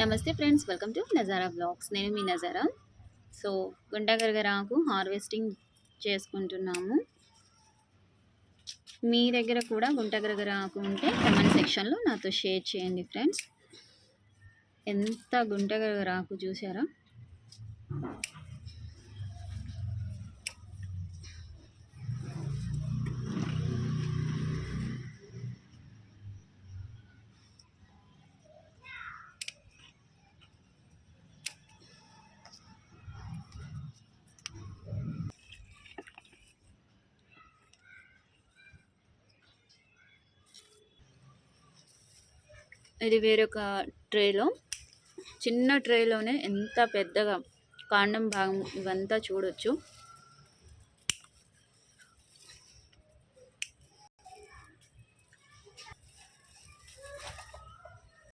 నమస్తే friends welcome to Nazara blogs. నేను మీ నజారా. సో గుంటగరగరాకు హార్వెస్టింగ్ చేసుకుంటున్నాము. మీ దగ్గర కూడా గుంటగరగరాకు ఉంటే కమెంట్ సెక్షన్లో నాతో షేర్ చేయండి ఫ్రెండ్స్. ఎంత గుంటగరగరాకు చూసారా? ఇది వేరొక ట్రేలో. చిన్న ట్రేలోనే ఎంత పెద్దగా కాండం భాగం ఇవంతా చూడొచ్చు.